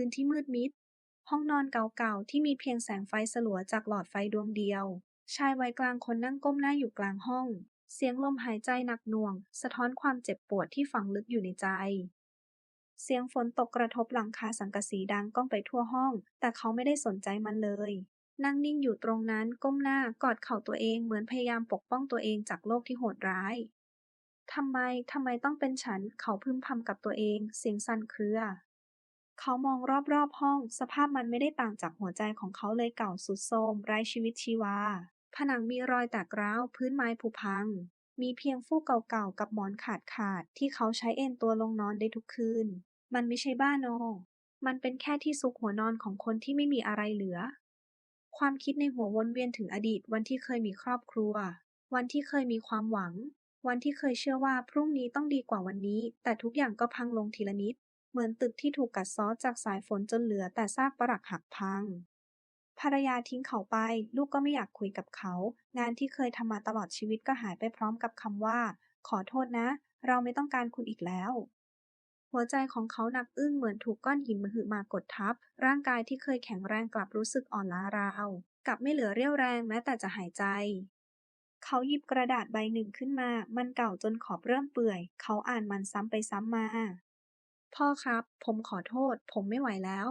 คืนที่มืดมิด ห้องนอนเก่าๆ ที่มีเพียงแสงไฟสลัวจากหลอดไฟดวงเดียว ชายวัยกลางคนนั่งก้มหน้าอยู่กลางห้อง เสียงลมหายใจหนักหน่วง สะท้อนความเจ็บปวดที่ฝังลึกอยู่ในใจ เสียงฝนตกกระทบหลังคาสังกะสีดังก้องไปทั่วห้อง แต่เขาไม่ได้สนใจมันเลยนั่งนิ่งอยู่ตรงนั้นก้มหน้ากอดเข่าตัวเองเหมือนพยายามปกป้องตัวเองจากโลกที่โหดร้าย ทำไม ทำไมต้องเป็นฉัน เขาพึมพำกับตัวเอง เสียงสั่นเครือ เขามองรอบๆห้อง สภาพมันไม่ได้ต่างจากหัวใจของเขาเลยเก่าสุดโทรมไร้ชีวิตชีวา ผนังมีรอยแตกร้าว พื้นไม้ผุพัง มีเพียงฟูกเก่าๆกับหมอนขาดขาดที่เขาใช้เอนตัวลงนอนได้ทุกคืน มันไม่ใช่บ้านโอมันเป็นแค่ที่ซุกหัวนอนของคนที่ไม่มีอะไรเหลือ ความคิดในหัววนเวียนถึงอดีตวันที่เคยมีครอบครัว วันที่เคยมีความหวัง วันที่เคยเชื่อว่าพรุ่งนี้ต้องดีกว่าวันนี้ แต่ทุกอย่างก็พังลงทีละนิด เหมือนตึกที่ถูกกัดเซาะจากสายฝนจนเหลือแต่ซากปรักหักพัง ภรรยาทิ้งเขาไป ลูกก็ไม่อยากคุยกับเขา งานที่เคยทำมาตลอดชีวิตก็หายไปพร้อมกับคำว่า ขอโทษนะ เราไม่ต้องการคุณอีกแล้ว หัวใจของเขาหนักอึ้งเหมือนถูกก้อนหินมหึมากดทับ ร่างกายที่เคยแข็งแรงกลับรู้สึกอ่อนล้าราวกลับไม่เหลือเรี่ยวแรงแม้แต่จะหายใจเขาหยิบกระดาษใบหนึ่งขึ้นมา มันเก่าจนขอบเริ่มเปื่อย เขาอ่านมันซ้ำไปซ้ำมา พ่อครับ ผมขอโทษ ผมไม่ไหวแล้ว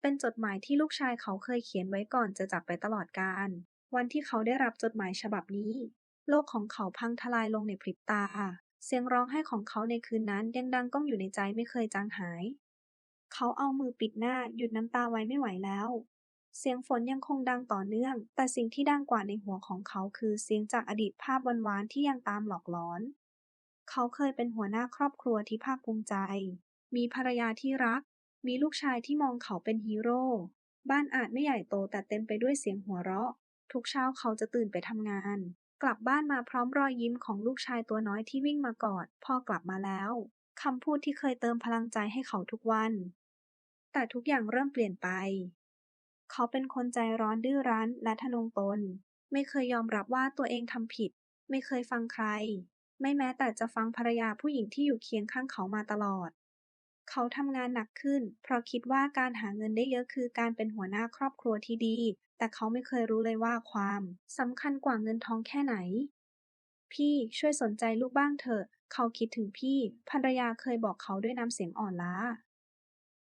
เป็นจดหมายที่ลูกชายเขาเคยเขียนไว้ก่อนจะจากไปตลอดกาล วันที่เขาได้รับจดหมายฉบับนี้ โลกของเขาพังทลายลงในพริบตา เสียงร้องไห้ของเขาในคืนนั้นยังดังก้องอยู่ในใจไม่เคยจางหาย เขาเอามือปิดหน้าหยุดน้ำตาไว้ไม่ไหวแล้วเสียงฝนยังคงดังต่อเนื่อง แต่สิ่งที่ดังกว่าในหัวของเขาคือเสียงจากอดีตภาพหวานๆที่ยังตามหลอกหลอน เขาเคยเป็นหัวหน้าครอบครัวที่ภาคภูมิใจ มีภรรยาที่รัก มีลูกชายที่มองเขาเป็นฮีโร่ บ้านอาจไม่ใหญ่โตแต่เต็มไปด้วยเสียงหัวเราะ ทุกเช้าเขาจะตื่นไปทำงาน กลับบ้านมาพร้อมรอยยิ้มของลูกชายตัวน้อยที่วิ่งมากอด พ่อกลับมาแล้วคำพูดที่เคยเติมพลังใจให้เขาทุกวัน แต่ทุกอย่างเริ่มเปลี่ยนไป เขาเป็นคนใจร้อนดื้อรั้นและทะนงตน ไม่เคยยอมรับว่าตัวเองทำผิด ไม่เคยฟังใคร ไม่แม้แต่จะฟังภรรยาผู้หญิงที่อยู่เคียงข้างเขามาตลอด เขาทำงานหนักขึ้น เพราะคิดว่าการหาเงินได้เยอะคือการเป็นหัวหน้าครอบครัวที่ดี แต่เขาไม่เคยรู้เลยว่าความสำคัญกว่าเงินทองแค่ไหน พี่ช่วยสนใจลูกบ้างเถอะ เขาคิดถึงพี่ ภรรยาเคยบอกเขาด้วยน้ำเสียงอ่อนล้า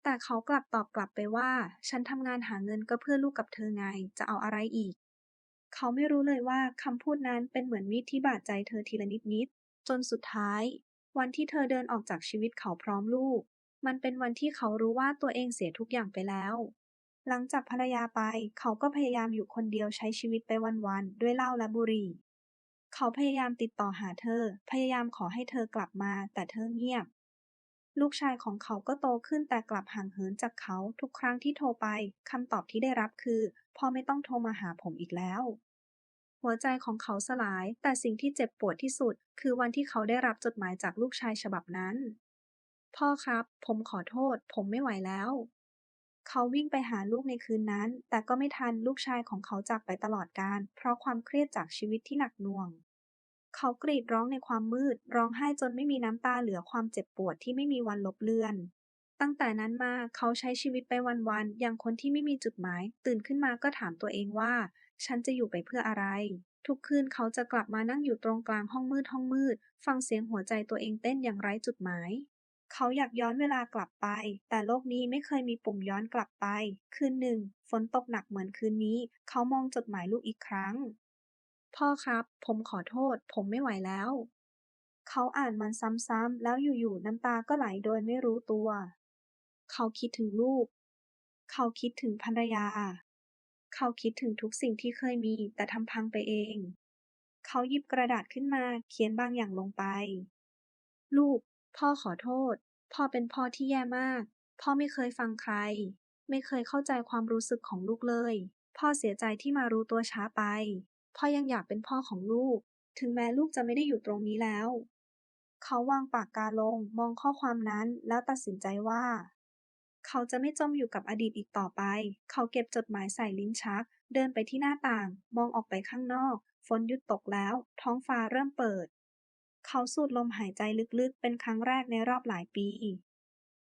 แต่เขากลับตอบกลับไปว่า ฉันทำงานหาเงินก็เพื่อลูกกับเธอไง จะเอาอะไรอีกเขาไม่รู้เลยว่าคำพูดนั้นเป็นเหมือนมีดที่บาดใจเธอทีละนิดๆ จนสุดท้าย วันที่เธอเดินออกจากชีวิตเขาพร้อมลูก มันเป็นวันที่เขารู้ว่าตัวเองเสียทุกอย่างไปแล้ว หลังจากภรรยาไป เขาก็พยายามอยู่คนเดียวใช้ชีวิตไปวันๆด้วยเหล้าและบุหรี่ เขาพยายามติดต่อหาเธอ พยายามขอให้เธอกลับมา แต่เธอเงียบลูกชายของเขาก็โตขึ้นแต่กลับห่างเหินจากเขาทุกครั้งที่โทรไป คำตอบที่ได้รับคือ พ่อไม่ต้องโทรมาหาผมอีกแล้ว หัวใจของเขาสลาย แต่สิ่งที่เจ็บปวดที่สุด คือวันที่เขาได้รับจดหมายจากลูกชายฉบับนั้น พ่อครับ ผมขอโทษ ผมไม่ไหวแล้ว เขาวิ่งไปหาลูกในคืนนั้น แต่ก็ไม่ทันลูกชายของเขาจากไปตลอดกาลเพราะความเครียดจากชีวิตที่หนักหน่วง เขากรีดร้องในความมืด ร้องไห้จนไม่มีน้ำตาเหลือความเจ็บปวดที่ไม่มีวันลบเลือนตั้งแต่นั้นมาเขาใช้ชีวิตไปวันๆ อย่างคนที่ไม่มีจุดหมาย ตื่นขึ้นมาก็ถามตัวเองว่า ฉันจะอยู่ไปเพื่ออะไร ทุกคืนเขาจะกลับมานั่งอยู่ตรงกลางห้องมืดห้องมืด ฟังเสียงหัวใจตัวเองเต้นอย่างไร้จุดหมาย เขาอยากย้อนเวลากลับไป แต่โลกนี้ไม่เคยมีปุ่มย้อนกลับไป คืนหนึ่ง ฝนตกหนักเหมือนคืนนี้ เขามองจดหมายลูกอีกครั้ง พ่อครับ ผมขอโทษ ผมไม่ไหวแล้ว เขาอ่านมันซ้ำๆแล้วอยู่ๆน้ำตาก็ไหลโดยไม่รู้ตัว เขาคิดถึงลูก เขาคิดถึงภรรยา เขาคิดถึงทุกสิ่งที่เคยมีแต่ทำพังไปเอง เขาหยิบกระดาษขึ้นมาเขียนบางอย่างลงไป ลูก พ่อขอโทษ พ่อเป็นพ่อที่แย่มาก พ่อไม่เคยฟังใคร ไม่เคยเข้าใจความรู้สึกของลูกเลย พ่อเสียใจที่มารู้ตัวช้าไป พ่อยังอยากเป็นพ่อของลูก ถึงแม้ลูกจะไม่ได้อยู่ตรงนี้แล้ว เขาวางปากกาลงมองข้อความนั้นแล้วตัดสินใจว่า เขาจะไม่จมอยู่กับอดีตอีกต่อไป เขาเก็บจดหมายใส่ลิ้นชัก เดินไปที่หน้าต่าง มองออกไปข้างนอก ฝนหยุดตกแล้ว ท้องฟ้าเริ่มเปิด เขาสูดลมหายใจลึกๆ เป็นครั้งแรกในรอบหลายปี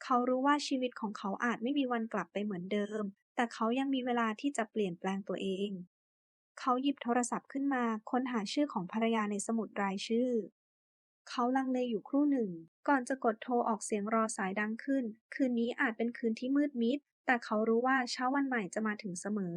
เขารู้ว่าชีวิตของเขาอาจไม่มีวันกลับไปเหมือนเดิม แต่เขายังมีเวลาที่จะเปลี่ยนแปลงตัวเอง เขาหยิบโทรศัพท์ขึ้นมา ค้นหาชื่อของภรรยาในสมุดรายชื่อ เขาลังเลอยู่ครู่หนึ่ง ก่อนจะกดโทรออกเสียงรอสายดังขึ้น คืนนี้อาจเป็นคืนที่มืดมิด แต่เขารู้ว่าเช้าวันใหม่จะมาถึงเสมอ